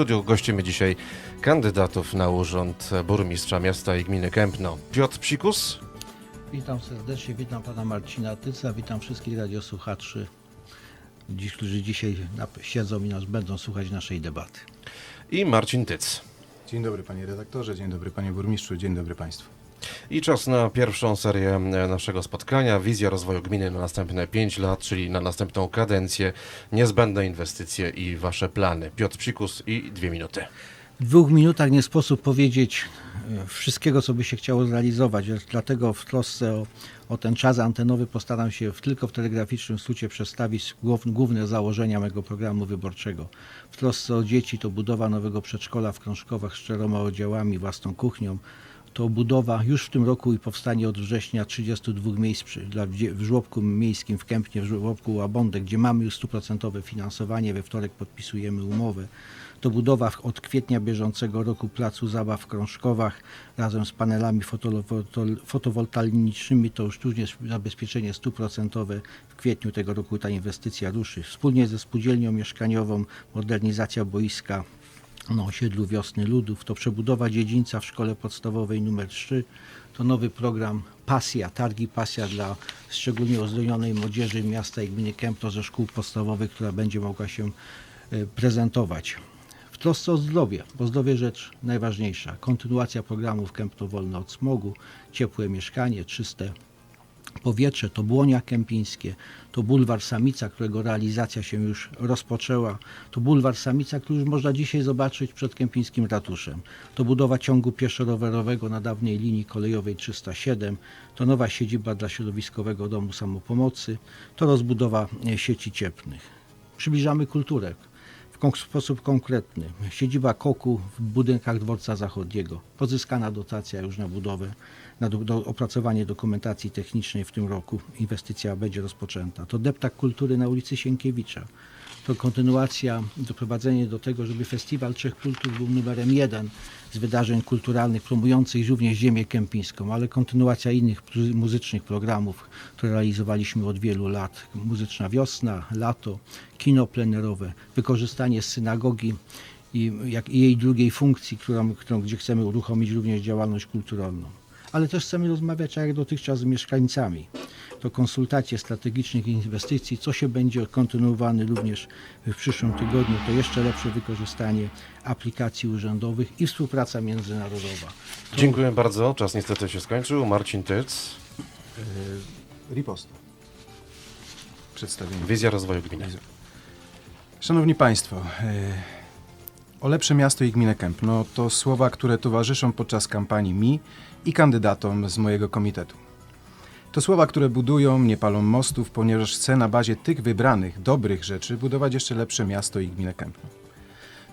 studiu gościmy dzisiaj kandydatów na urząd burmistrza miasta i gminy Kępno. Piotr Psikus, Witam serdecznie, witam pana Marcina Tyca, witam wszystkich radiosłuchaczy, dziś, którzy dzisiaj siedzą i nas będą słuchać naszej debaty. i Marcin Tyc. Dzień dobry panie redaktorze, dzień dobry panie burmistrzu, dzień dobry państwu. I czas na pierwszą serię e, naszego spotkania. Wizja rozwoju gminy na następne 5 lat, czyli na następną kadencję, niezbędne inwestycje i wasze plany. Piotr Psikus i dwie minuty. W dwóch minutach nie sposób powiedzieć e, wszystkiego, co by się chciało zrealizować, dlatego w trosce o, o ten czas antenowy postaram się w, tylko w telegraficznym skrócie przedstawić głów, główne założenia mego programu wyborczego. W trosce o dzieci to budowa nowego przedszkola w Krążkowach z czteroma oddziałami, własną kuchnią, to budowa już w tym roku i powstanie od września 32 miejsc przy, dla, w żłobku miejskim w Kępnie, w żłobku Łabądek, gdzie mamy już stuprocentowe finansowanie. We wtorek podpisujemy umowę. To budowa od kwietnia bieżącego roku placu zabaw w Krążkowach razem z panelami fotowoltaicznymi. To już jest zabezpieczenie stuprocentowe. W kwietniu tego roku ta inwestycja ruszy. Wspólnie ze spółdzielnią mieszkaniową modernizacja boiska na osiedlu Wiosny Ludów, to przebudowa dziedzińca w szkole podstawowej nr 3, to nowy program Pasja, targi Pasja dla szczególnie ozdolnionej młodzieży miasta i gminy Kępno ze szkół podstawowych, która będzie mogła się e, prezentować. W trosce o zdrowie, bo zdrowie rzecz najważniejsza. Kontynuacja programów Kępno Wolne od Smogu, ciepłe mieszkanie, czyste powietrze, to Błonia Kępińskie, to bulwar Samica, którego realizacja się już rozpoczęła, to bulwar Samica, który już można dzisiaj zobaczyć przed Kępińskim Ratuszem, to budowa ciągu pieszo-rowerowego na dawnej linii kolejowej 307, to nowa siedziba dla środowiskowego domu samopomocy, to rozbudowa e, sieci cieplnych. Przybliżamy kulturę w sposób konkretny. Siedziba KOKU w budynkach dworca zachodniego. Pozyskana dotacja już na budowę, na do, do, opracowanie dokumentacji technicznej w tym roku. Inwestycja będzie rozpoczęta. To deptak kultury na ulicy Sienkiewicza. To kontynuacja, doprowadzenie do tego, żeby Festiwal Trzech Kultur był numerem jeden z wydarzeń kulturalnych promujących również ziemię kępińską, ale kontynuacja innych muzycznych programów, które realizowaliśmy od wielu lat. Muzyczna wiosna, lato, kino plenerowe, wykorzystanie synagogi i, jak, i jej drugiej funkcji, którą, którą, gdzie chcemy uruchomić również działalność kulturalną. Ale też chcemy rozmawiać tak jak dotychczas z mieszkańcami. To konsultacje strategicznych inwestycji, co się będzie kontynuowane również w przyszłym tygodniu, to jeszcze lepsze wykorzystanie aplikacji urzędowych i współpraca międzynarodowa. Dziękuję bardzo. Czas niestety się skończył. Marcin Tyc, Yy, riposta. Przedstawienie. wizja rozwoju gminy. Szanowni Państwo, yy, o lepsze miasto i gminę Kępno to słowa, które towarzyszą podczas kampanii mi i kandydatom z mojego komitetu. To słowa, które budują, nie palą mostów, ponieważ chcę na bazie tych wybranych, dobrych rzeczy budować jeszcze lepsze miasto i gminę Kępno.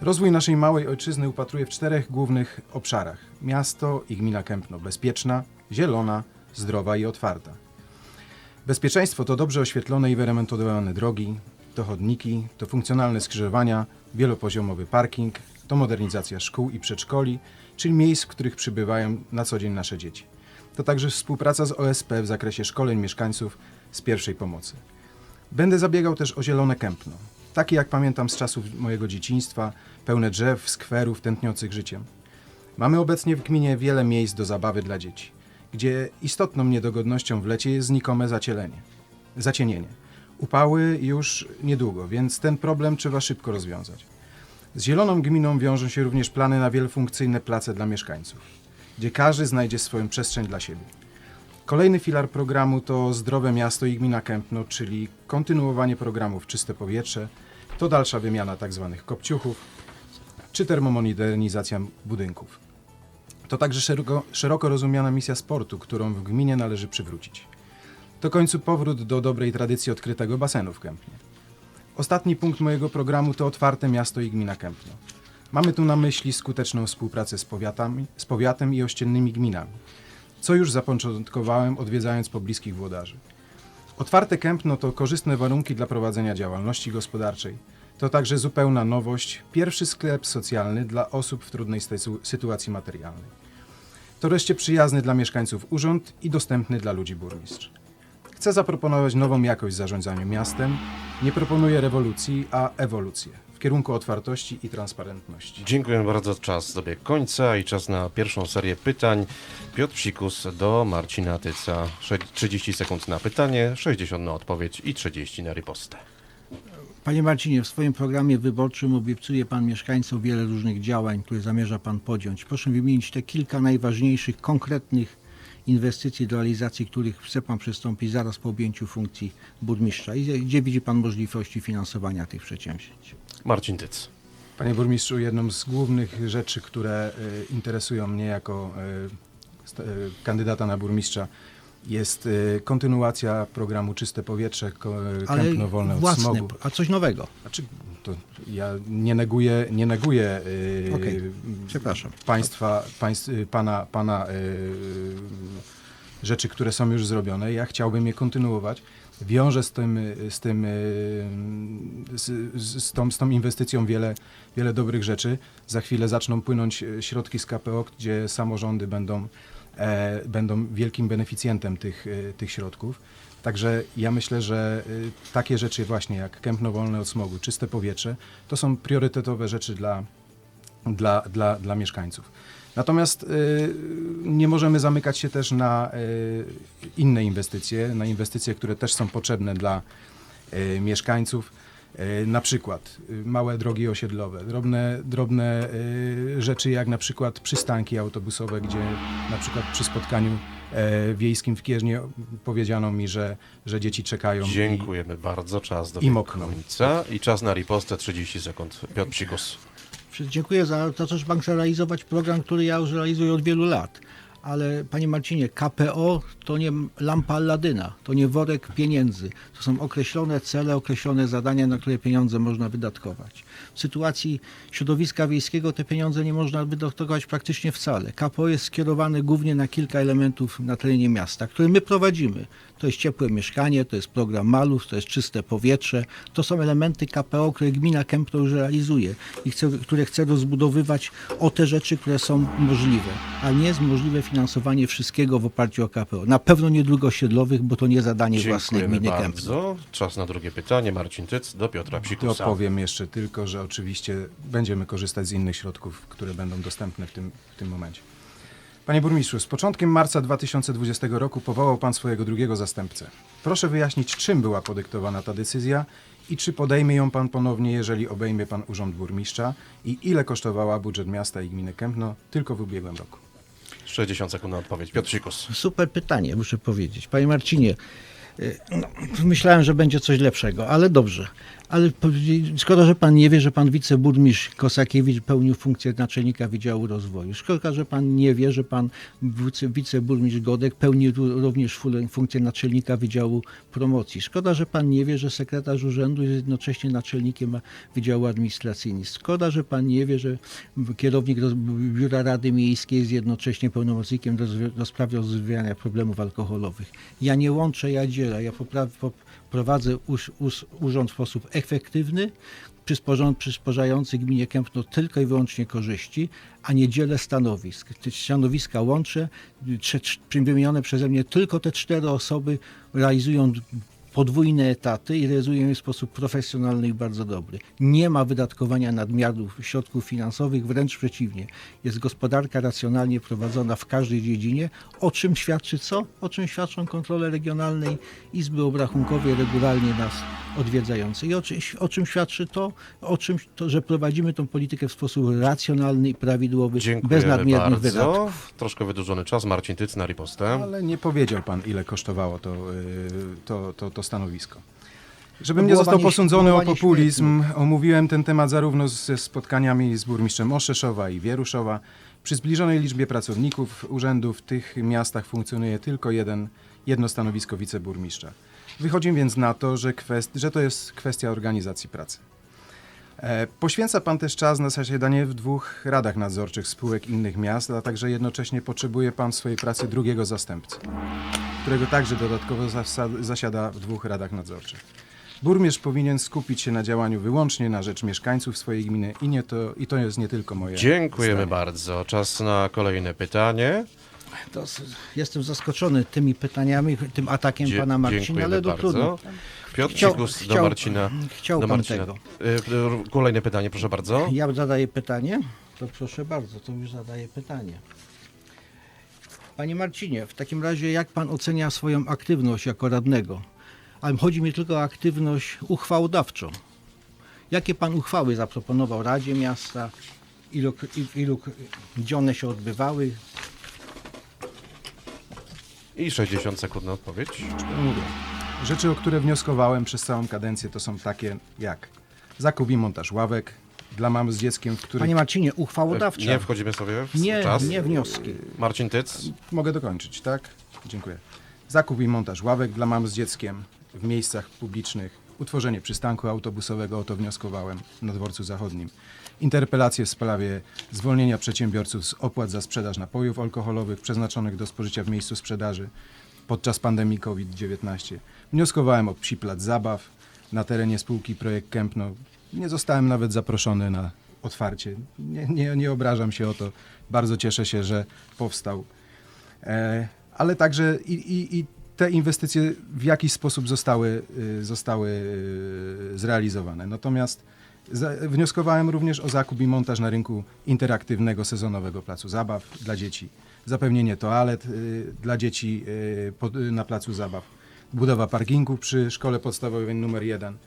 Rozwój naszej małej ojczyzny upatruję w czterech głównych obszarach. Miasto i gmina Kępno bezpieczna, zielona, zdrowa i otwarta. Bezpieczeństwo to dobrze oświetlone i wyremontowane drogi, to chodniki, to funkcjonalne skrzyżowania, wielopoziomowy parking, to modernizacja szkół i przedszkoli, czyli miejsc, w których przybywają na co dzień nasze dzieci. To także współpraca z OSP w zakresie szkoleń mieszkańców z pierwszej pomocy. Będę zabiegał też o zielone kępno, takie jak pamiętam z czasów mojego dzieciństwa, pełne drzew, skwerów tętniących życiem. Mamy obecnie w gminie wiele miejsc do zabawy dla dzieci, gdzie istotną niedogodnością w lecie jest znikome zacielenie, zacienienie. Upały już niedługo, więc ten problem trzeba szybko rozwiązać. Z zieloną gminą wiążą się również plany na wielofunkcyjne place dla mieszkańców, gdzie każdy znajdzie swoją przestrzeń dla siebie. Kolejny filar programu to Zdrowe Miasto i Gmina Kępno, czyli kontynuowanie programów Czyste Powietrze, to dalsza wymiana tzw. kopciuchów, czy termomodernizacja budynków. To także szeroko, szeroko rozumiana misja sportu, którą w gminie należy przywrócić. To końcu powrót do dobrej tradycji odkrytego basenu w Kępnie. Ostatni punkt mojego programu to otwarte miasto i gmina Kępno. Mamy tu na myśli skuteczną współpracę z, powiatami, z powiatem i ościennymi gminami, co już zapoczątkowałem odwiedzając pobliskich włodarzy. Otwarte Kępno to korzystne warunki dla prowadzenia działalności gospodarczej. To także zupełna nowość, pierwszy sklep socjalny dla osób w trudnej sytu- sytuacji materialnej. To wreszcie przyjazny dla mieszkańców urząd i dostępny dla ludzi burmistrz. Chcę zaproponować nową jakość w zarządzaniu miastem. Nie proponuję rewolucji, a ewolucję. W kierunku otwartości i transparentności. Dziękuję bardzo. Czas dobiegł końca i czas na pierwszą serię pytań. Piotr Psikus do Marcina Tyca. Sze- 30 sekund na pytanie, 60 na odpowiedź i 30 na ripostę. Panie Marcinie, w swoim programie wyborczym obiecuje Pan mieszkańcom wiele różnych działań, które zamierza Pan podjąć. Proszę wymienić te kilka najważniejszych, konkretnych inwestycji, do realizacji których chce Pan przystąpić zaraz po objęciu funkcji burmistrza i gdzie widzi Pan możliwości finansowania tych przedsięwzięć. Marcin Tyc. Panie burmistrzu, jedną z głównych rzeczy, które y, interesują mnie jako st- y, kandydata na burmistrza jest kontynuacja programu Czyste Powietrze, Kępno Wolne od własne, smogu. a coś nowego. Znaczy, to ja nie neguję, nie neguję y, Okej, przepraszam. państwa, państw, pana, pana rzeczy, które są już zrobione. Ja chciałbym je kontynuować. Wiążę z tym, z, tym, y, z, z, tą, z tą inwestycją wiele, wiele dobrych rzeczy. Za chwilę zaczną płynąć y, środki z KPO, gdzie samorządy będą, e, będą wielkim beneficjentem tych, tych środków. Także ja myślę, że takie rzeczy właśnie jak Kępno Wolne od Smogu, czyste powietrze, to są priorytetowe rzeczy dla, dla, dla, dla mieszkańców. Natomiast y, nie możemy zamykać się też na y, inne inwestycje, na inwestycje, które też są potrzebne dla y, mieszkańców. Na przykład małe drogi osiedlowe, drobne, drobne rzeczy jak na przykład przystanki autobusowe, gdzie na przykład przy spotkaniu e, wiejskim w Kierznie powiedziano mi, że, że dzieci czekają. i- Dziękujemy bardzo. Czas dobiegł mokną. końca i czas na ripostę 30 sekund. Piotr Psikus. Dziękuję za to, że chce realizować program, który ja już realizuję od wielu lat. Ale Panie Marcinie, KPO to nie lampa Alladyna, to nie worek pieniędzy. To są określone cele, określone zadania, na które pieniądze można wydatkować. W sytuacji środowiska wiejskiego te pieniądze nie można wydatkować praktycznie wcale. KPO jest skierowane głównie na kilka elementów na terenie miasta, które my prowadzimy. To jest ciepłe mieszkanie, to jest program Malów, to jest czyste powietrze. To są elementy KPO, które gmina Kępno już realizuje i chce, które chce rozbudowywać o te rzeczy, które są możliwe. A nie jest możliwe finansowanie wszystkiego w oparciu o KPO. Na pewno nie dróg osiedlowych, bo to nie zadanie własne Dziękujemy gminy Kępno. bardzo. Czas na drugie pytanie. Marcin Tyc do Piotra Psikusa. Dopowiem jeszcze tylko, że oczywiście będziemy korzystać z innych środków, które będą dostępne w tym, w tym momencie. Panie burmistrzu, z początkiem marca 2020 roku powołał pan swojego drugiego zastępcę. Proszę wyjaśnić, czym była podyktowana ta decyzja i czy podejmie ją pan ponownie, jeżeli obejmie pan urząd burmistrza i ile kosztowała budżet miasta i gminy Kępno tylko w ubiegłym roku. 60 sekund na odpowiedź. Piotr Psikus. Super pytanie, muszę powiedzieć. Panie Marcinie, y, no, myślałem, że będzie coś lepszego, ale dobrze. Ale szkoda, że pan nie wie, że pan wiceburmistrz Kosakiewicz pełnił funkcję naczelnika Wydziału Rozwoju. Szkoda, że pan nie wie, że pan wice- wiceburmistrz Godek pełni tu również funkcję naczelnika Wydziału Promocji. Szkoda, że pan nie wie, że sekretarz urzędu jest jednocześnie naczelnikiem Wydziału Administracyjnego. Szkoda, że pan nie wie, że kierownik Biura Rady Miejskiej jest jednocześnie pełnomocnikiem do, spraw rozwiązywania problemów alkoholowych. Ja nie łączę, ja dzielę. Ja popra- pop- prowadzę us- us- urząd w sposób efektywny, przysporzający gminie Kępno tylko i wyłącznie korzyści, a nie dzielę stanowisk. Te stanowiska łączę. Wymienione przeze mnie tylko te cztery osoby realizują podwójne etaty i realizują je w sposób profesjonalny i bardzo dobry. Nie ma wydatkowania nadmiarów środków finansowych, wręcz przeciwnie. Jest gospodarka racjonalnie prowadzona w każdej dziedzinie, o czym świadczy co? O czym świadczą kontrole regionalnej Izby Obrachunkowej regularnie nas odwiedzające. I o czym, o czym świadczy to? O czym to, że prowadzimy tą politykę w sposób racjonalny i prawidłowy, bez nadmiernych wydatków. bardzo. Troszkę wydłużony czas. Marcin Tyc na ripostę. Ale nie powiedział pan, ile kosztowało to, y, to, to, to stanowisko. Żebym nie został posądzony o populizm, omówiłem ten temat zarówno ze spotkaniami z burmistrzem Oszeszowa i Wieruszowa. Przy zbliżonej liczbie pracowników urzędu w tych miastach funkcjonuje tylko jeden, jedno stanowisko wiceburmistrza. Wychodzi więc na to, że, kwest, że to jest kwestia organizacji pracy. E, Poświęca Pan też czas na zasiadanie w dwóch radach nadzorczych spółek innych miast, a także jednocześnie potrzebuje Pan w swojej pracy drugiego zastępcy, którego także dodatkowo zasiada w dwóch radach nadzorczych. Burmistrz powinien skupić się na działaniu wyłącznie na rzecz mieszkańców swojej gminy i, nie to, i to jest nie tylko moje Dziękujemy zdanie. bardzo. Czas na kolejne pytanie. To jestem zaskoczony tymi pytaniami, tym atakiem Dzie- pana Marcina, ale do bardzo. trudno. Piotr Chciał- Psikus do chciał- Marcina. chciał do Marcina. tego. Y, Kolejne pytanie, proszę bardzo. Ja zadaję pytanie? To proszę bardzo, to już zadaję pytanie. Panie Marcinie, w takim razie jak pan ocenia swoją aktywność jako radnego? Ale chodzi mi tylko o aktywność uchwałodawczą. Jakie pan uchwały zaproponował Radzie Miasta? Ilu, ilu, gdzie one się odbywały? I 60 sekund na odpowiedź. Mówię. Rzeczy, o które wnioskowałem przez całą kadencję, to są takie jak zakup i montaż ławek dla mam z dzieckiem, w których Panie Marcinie, uchwałodawcza. Nie wchodzimy sobie w nie, czas. nie wnioski. Marcin Tyc. Mogę dokończyć, tak? Dziękuję. Zakup i montaż ławek dla mam z dzieckiem w miejscach publicznych. Utworzenie przystanku autobusowego, o to wnioskowałem na dworcu zachodnim. Interpelacje w sprawie zwolnienia przedsiębiorców z opłat za sprzedaż napojów alkoholowych przeznaczonych do spożycia w miejscu sprzedaży podczas pandemii COVID-19. Wnioskowałem o psi plac zabaw na terenie spółki Projekt Kempno. Nie zostałem nawet zaproszony na otwarcie. Nie, nie, nie obrażam się o to. Bardzo cieszę się, że powstał. E, ale także i, i, i te inwestycje w jakiś sposób zostały, y, zostały y, zrealizowane. Natomiast wnioskowałem również o zakup i montaż na rynku interaktywnego sezonowego placu zabaw dla dzieci, zapewnienie toalet y, dla dzieci y, y, na placu zabaw, budowa parkingu przy szkole podstawowej numer 1,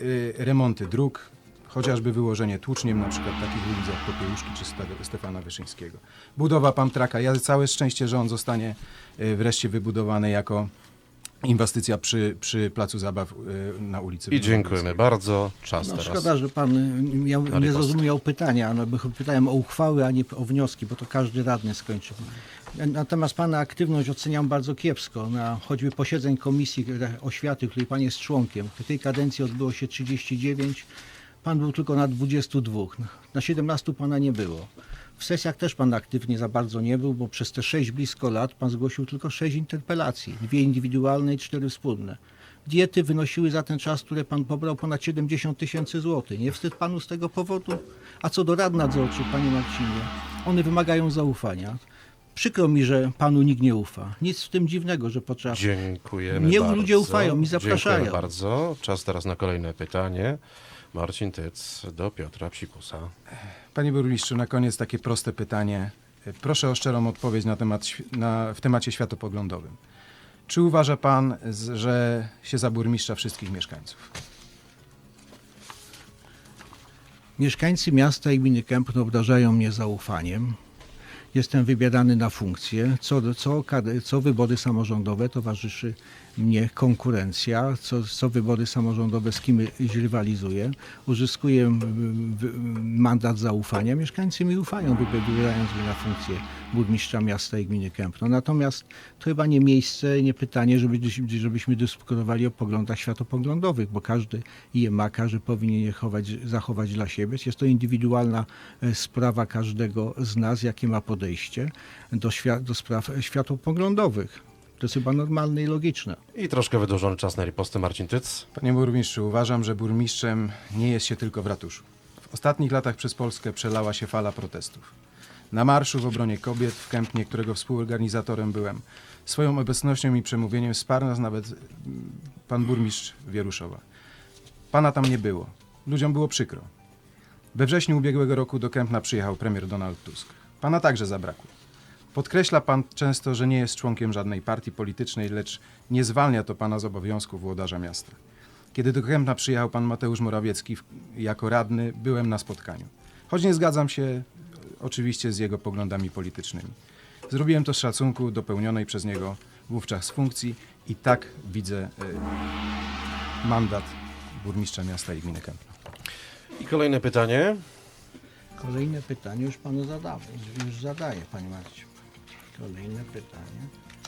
y, remonty dróg, chociażby wyłożenie tłuczniem na przykład takich ulic jak Popiełuszki czy Ste- Stefana Wyszyńskiego. Budowa Pamtraka. Ja całe szczęście, że on zostanie y, wreszcie wybudowany jako inwestycja przy, przy placu zabaw y, na ulicy. I dziękujemy bardzo. Czas No, teraz. szkoda, że pan y, miał, nie riposte. zrozumiał pytania. No, bo pytałem o uchwały, a nie o wnioski, bo to każdy radny skończył. Natomiast pana aktywność oceniam bardzo kiepsko. Na choćby posiedzeń Komisji Oświaty, której pan jest członkiem, w tej kadencji odbyło się 39, pan był tylko na 22. Na 17 pana nie było. W sesjach też pan aktywnie za bardzo nie był, bo przez te 6 blisko lat pan zgłosił tylko 6 interpelacji, dwie indywidualne i cztery wspólne. Diety wynosiły za ten czas, które pan pobrał, ponad 70 tysięcy złotych. Nie wstyd panu z tego powodu? A co do rad nadzorczych, panie Marcinie, one wymagają zaufania. Przykro mi, że panu nikt nie ufa. Nic w tym dziwnego, że podczas Dziękujemy Nie bardzo. ludzie ufają, mi zapraszają. Dziękuję bardzo. Czas teraz na kolejne pytanie. Marcin Tyc do Piotra Psikusa. Panie burmistrzu, na koniec takie proste pytanie. Proszę o szczerą odpowiedź na temat, na, w temacie światopoglądowym. Czy uważa pan, że się za burmistrza wszystkich mieszkańców? Mieszkańcy miasta i gminy Kępno obdarzają mnie zaufaniem. Jestem wybierany na funkcję. Co, co, co wybory samorządowe towarzyszy mnie konkurencja. Co, co wybory samorządowe z kim rywalizuję. Uzyskuję mandat zaufania. Mieszkańcy mi ufają, wybi- wybierając mnie na funkcję burmistrza miasta i gminy Kępno. Natomiast to chyba nie miejsce, nie pytanie, żeby, żebyśmy dyskutowali o poglądach światopoglądowych, bo każdy je ma, każdy powinien je chować, zachować dla siebie. Jest to indywidualna e, sprawa każdego z nas, jakie ma podejście do, świat, do spraw światopoglądowych. To jest chyba normalne i logiczne. I troszkę wydłużony czas na ripostę. Marcin Tyc. Panie burmistrzu, uważam, że burmistrzem nie jest się tylko w ratuszu. W ostatnich latach przez Polskę przelała się fala protestów. Na marszu w obronie kobiet w Kępnie, którego współorganizatorem byłem, swoją obecnością i przemówieniem wsparł nas nawet mm, pan burmistrz Wieruszowa. Pana tam nie było. Ludziom było przykro. We wrześniu ubiegłego roku do Kępna przyjechał premier Donald Tusk. Pana także zabrakło. Podkreśla pan często, że nie jest członkiem żadnej partii politycznej, lecz nie zwalnia to pana z obowiązków włodarza miasta. Kiedy do Kępna przyjechał pan Mateusz Morawiecki jako radny, byłem na spotkaniu. Choć nie zgadzam się e, oczywiście z jego poglądami politycznymi. Zrobiłem to z szacunku do pełnionej przez niego wówczas funkcji i tak widzę e, mandat burmistrza miasta i gminy Kępno. I kolejne pytanie. Kolejne pytanie już panu zadałem, już zadaję, panie Marciu. Kolejne pytanie.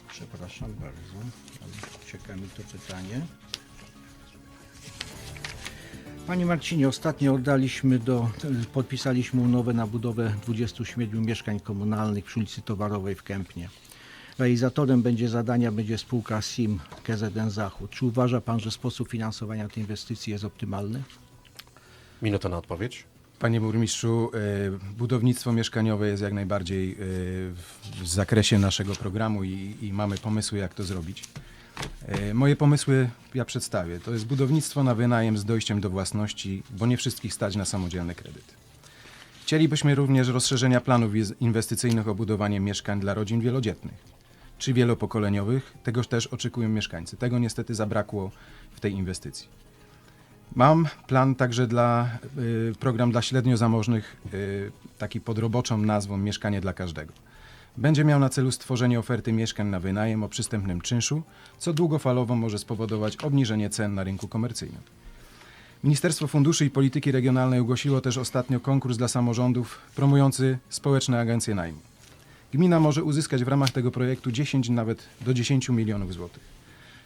Przepraszam bardzo, ale mi to pytanie. Panie Marcinie, ostatnio oddaliśmy do, podpisaliśmy umowę na budowę 27 mieszkań komunalnych przy ulicy Towarowej w Kępnie. Realizatorem będzie zadania będzie spółka SIM KZN Zachód. Czy uważa pan, że sposób finansowania tej inwestycji jest optymalny? Minuta na odpowiedź. Panie burmistrzu, e, budownictwo mieszkaniowe jest jak najbardziej e, w zakresie naszego programu i, i mamy pomysły, jak to zrobić. E, Moje pomysły ja przedstawię. To jest budownictwo na wynajem z dojściem do własności, bo nie wszystkich stać na samodzielny kredyt. Chcielibyśmy również rozszerzenia planów inwestycyjnych o budowanie mieszkań dla rodzin wielodzietnych czy wielopokoleniowych. Tegoż też oczekują mieszkańcy. Tego niestety zabrakło w tej inwestycji. Mam plan także dla y, program dla średnio zamożnych, y, taki pod roboczą nazwą Mieszkanie dla każdego. Będzie miał na celu stworzenie oferty mieszkań na wynajem o przystępnym czynszu, co długofalowo może spowodować obniżenie cen na rynku komercyjnym. Ministerstwo Funduszy i Polityki Regionalnej ogłosiło też ostatnio konkurs dla samorządów promujący społeczne agencje najmu. Gmina może uzyskać w ramach tego projektu 10 nawet do 10 milionów złotych.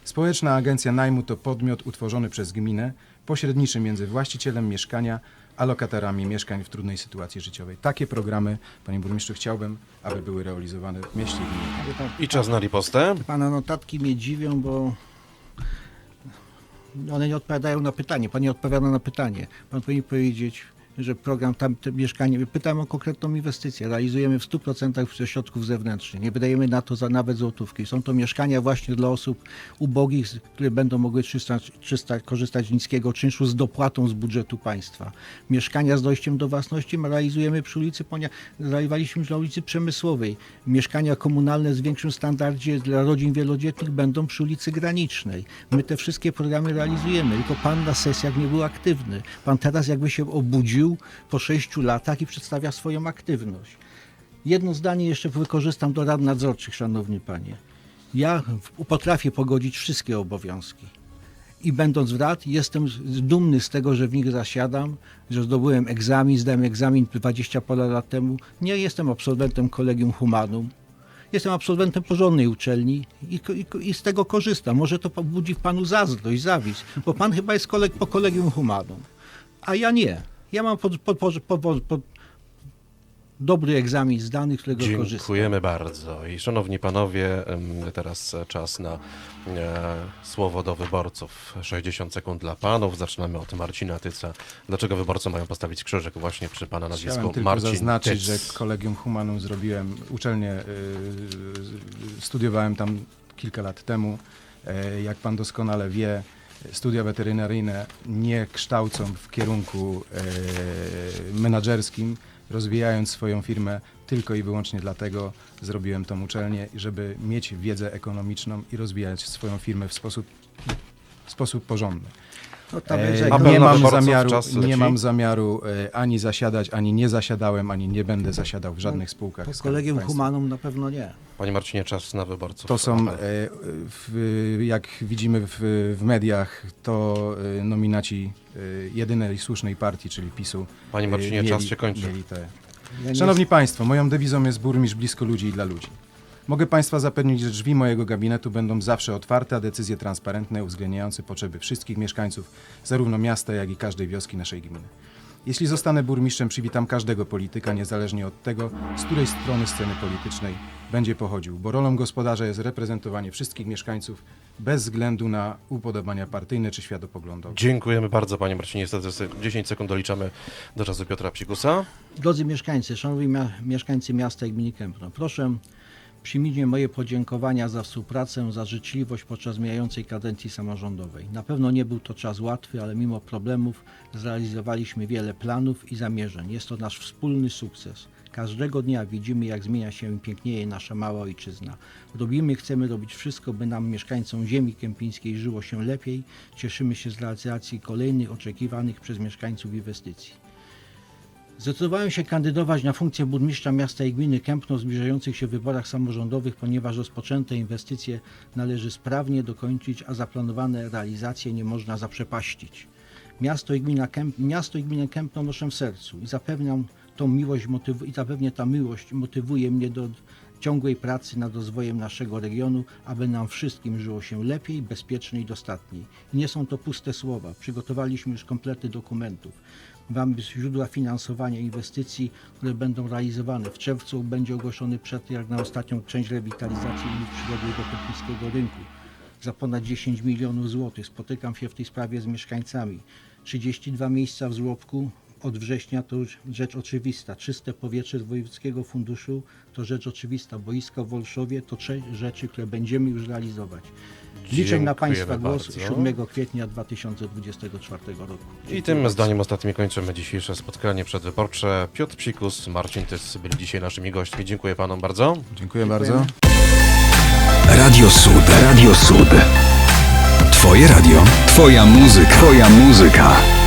Społeczna agencja najmu to podmiot utworzony przez gminę, pośredniczy między właścicielem mieszkania a lokatorami mieszkań w trudnej sytuacji życiowej. Takie programy, panie burmistrzu, chciałbym, aby były realizowane w mieście i gminie. I czas na ripostę. Pana notatki mnie dziwią, bo one nie odpowiadają na pytanie. Pan nie odpowiada na pytanie. Pan powinien powiedzieć, że program tam mieszkanie, pytamy o konkretną inwestycję, realizujemy w 100% ze środków zewnętrznych, nie wydajemy na to za nawet złotówki. Są to mieszkania właśnie dla osób ubogich, które będą mogły 300, 300 korzystać z niskiego czynszu z dopłatą z budżetu państwa. Mieszkania z dojściem do własności realizujemy przy ulicy Ponia, realizowaliśmy na ulicy Przemysłowej. Mieszkania komunalne z większym standardzie dla rodzin wielodzietnych będą przy ulicy Granicznej. My te wszystkie programy realizujemy, tylko pan na sesjach nie był aktywny. Pan teraz jakby się obudził po sześciu latach i przedstawia swoją aktywność. Jedno zdanie jeszcze wykorzystam do rad nadzorczych, szanowni panie. Ja potrafię pogodzić wszystkie obowiązki. I będąc w rad, jestem dumny z tego, że w nich zasiadam, że zdobyłem egzamin, zdałem egzamin 20 parę lat temu. Nie jestem absolwentem Kolegium Humanum. Jestem absolwentem porządnej uczelni i, i, i z tego korzystam. Może to budzi w panu zazdrość, zawisł, bo pan chyba jest koleg po Kolegium Humanum, a ja nie. Ja mam pod, pod, pod, pod, pod, pod dobry egzamin zdany, którego korzystam. Dziękujemy bardzo. I szanowni panowie, teraz czas na e, słowo do wyborców. 60 sekund dla panów. Zaczynamy od Marcina Tyca. Dlaczego wyborcy mają postawić krzyżyk właśnie przy pana nazwisku Chciałem tylko Marcin zaznaczyć, Tyc? że Kolegium Humanum zrobiłem, uczelnię y, y, studiowałem tam kilka lat temu. E, Jak pan doskonale wie, studia weterynaryjne nie kształcą w kierunku e, menadżerskim, rozwijając swoją firmę tylko i wyłącznie dlatego zrobiłem tą uczelnię, żeby mieć wiedzę ekonomiczną i rozwijać swoją firmę w sposób, w sposób porządny. No, tam E, Apel nie na mam wyborców, zamiaru, czas leci. nie mam zamiaru e, ani zasiadać, ani nie zasiadałem, ani nie będę zasiadał w żadnych spółkach. Po Skarbu Kolegium Państwa. Humanum na pewno nie. Panie Marcinie, czas na wyborców. To są, Apel. e, w, jak widzimy w, w mediach, to e, nominaci e, jedynej słusznej partii, czyli PiSu. Panie e, Marcinie, czas się kończy. Mieli te. Ja nie Szanowni Państwo, moją dewizą jest burmistrz blisko ludzi i dla ludzi. Mogę Państwa zapewnić, że drzwi mojego gabinetu będą zawsze otwarte, a decyzje transparentne, uwzględniające potrzeby wszystkich mieszkańców, zarówno miasta, jak i każdej wioski naszej gminy. Jeśli zostanę burmistrzem, przywitam każdego polityka, niezależnie od tego, z której strony sceny politycznej będzie pochodził, bo rolą gospodarza jest reprezentowanie wszystkich mieszkańców bez względu na upodobania partyjne czy światopoglądowe. Dziękujemy bardzo, panie Marcinie. Niestety sobie 10 sekund doliczamy do czasu Piotra Psikusa. Drodzy mieszkańcy, szanowni mieszkańcy miasta i gminy Kępno, proszę przyjmijcie moje podziękowania za współpracę, za życzliwość podczas mijającej kadencji samorządowej. Na pewno nie był to czas łatwy, ale mimo problemów zrealizowaliśmy wiele planów i zamierzeń. Jest to nasz wspólny sukces. Każdego dnia widzimy, jak zmienia się i pięknieje nasza mała ojczyzna. Robimy, chcemy robić wszystko, by nam, mieszkańcom ziemi kępińskiej, żyło się lepiej. Cieszymy się z realizacji kolejnych oczekiwanych przez mieszkańców inwestycji. Zdecydowałem się kandydować na funkcję burmistrza miasta i gminy Kępno w zbliżających się wyborach samorządowych, ponieważ rozpoczęte inwestycje należy sprawnie dokończyć, a zaplanowane realizacje nie można zaprzepaścić. Miasto i, gmina Kęp, miasto i gminę Kępno noszę w sercu i zapewniam tą miłość i zapewnie ta miłość motywuje mnie do ciągłej pracy nad rozwojem naszego regionu, aby nam wszystkim żyło się lepiej, bezpieczniej i dostatniej. I nie są to puste słowa. Przygotowaliśmy już komplety dokumentów. Mamy źródła finansowania inwestycji, które będą realizowane. W czerwcu będzie ogłoszony przetarg na ostatnią część rewitalizacji ulic przyległej do Rynku za ponad 10 milionów złotych. Spotykam się w tej sprawie z mieszkańcami. 32 miejsca w żłobku od września to już rzecz oczywista. Czyste powietrze z Wojewódzkiego Funduszu to rzecz oczywista. Boiska w Wolszowie to trzy rzeczy, które będziemy już realizować. Liczę na Państwa głos bardzo. 7 kwietnia 2024 roku. I tym zdaniem ostatnim kończymy dzisiejsze spotkanie przedwyborcze. Piotr Psikus, Marcin Tys byli dzisiaj naszymi gośćmi. Dziękuję panom bardzo. Dziękuję bardzo. Radio Sud. Radio Sud. Twoje radio. Twoja muzyka. Twoja muzyka.